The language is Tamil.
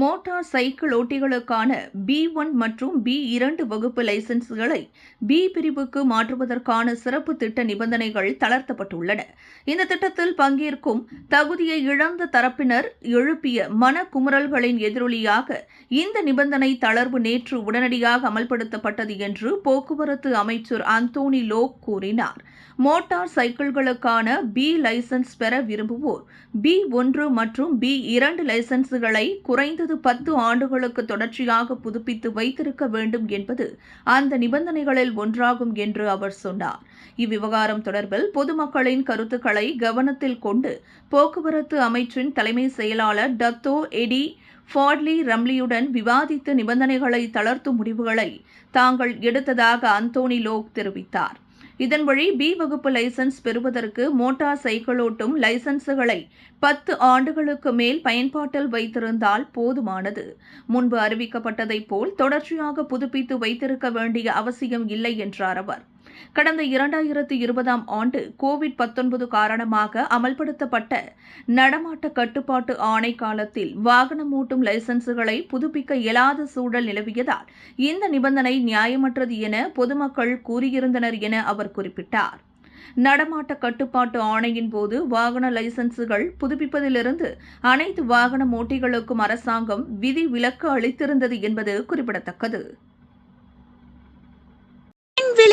மோட்டார் சைக்கிள் ஓட்டிகளுக்கான பி ஒன் மற்றும் பி இரண்டு வகுப்பு லைசன்ஸ்களை பி பிரிவுக்கு மாற்றுவதற்கான சிறப்பு திட்ட நிபந்தனைகள் தளர்த்தப்பட்டுள்ளன. இந்த திட்டத்தில் பங்கேற்கும் தகுதியை இழந்த தரப்பினர் எழுப்பிய மனக்குமுறல்களின் எதிரொலியாக இந்த நிபந்தனை தளர்வு நேற்று உடனடியாக அமல்படுத்தப்பட்டது என்று போக்குவரத்து அமைச்சர் அந்தோனி லோக் கூறினார். மோட்டார் சைக்கிள்களுக்கான பி லைசன்ஸ் பெற விரும்புவோர் பி ஒன்று மற்றும் பி இரண்டு லைசன்ஸ்களை குறைந்தது பத்து ஆண்டுகளுக்கு தொடர்ச்சியாக புதுப்பித்து வைத்திருக்க வேண்டும் என்பது அந்த நிபந்தனைகளில் ஒன்றாகும் என்று அவர் சொன்னார். இவ்விவகாரம் தொடர்பில் பொதுமக்களின் கருத்துக்களை கவனத்தில் கொண்டு போக்குவரத்து அமைச்சின் தலைமை செயலாளர் டத்தோ எடி ஃபாட்லி ரம்லியுடன் விவாதித்து நிபந்தனைகளை தளர்த்தும் முடிவுகளை தாங்கள் எடுத்ததாக அந்தோனி லோக் தெரிவித்தார். இதன் வழி பி வகுப்பு லைசன்ஸ் பெறுவதற்கு மோட்டார் சைக்கிளோட்டும் லைசன்ஸுகளை பத்து ஆண்டுகளுக்கு மேல் பயன்பாட்டில் வைத்திருந்தால் போதுமானது. முன்பு அறிவிக்கப்பட்டதைப் போல் தொடர்ச்சியாக புதுப்பித்து வைத்திருக்க வேண்டிய அவசியம் இல்லை என்றார் அவர். கடந்த இரண்டாயிரத்து இருபதாம் ஆண்டு கோவிட் பத்தொன்பது காரணமாக அமல்படுத்தப்பட்ட நடமாட்ட கட்டுப்பாட்டு ஆணை காலத்தில் வாகனம் ஓட்டும் லைசன்ஸுகளை புதுப்பிக்க இயலாத சூழல் நிலவியதால் இந்த நிபந்தனை நியாயமற்றது என பொதுமக்கள் கூறியிருந்தனர் என அவர் குறிப்பிட்டார். நடமாட்ட கட்டுப்பாட்டு ஆணையின் போது வாகன லைசன்ஸுகள் புதுப்பிப்பதிலிருந்து அனைத்து வாகன ஓட்டிகளுக்கும் அரசாங்கம் விதி விலக்கு அளித்திருந்தது என்பது குறிப்பிடத்தக்கது.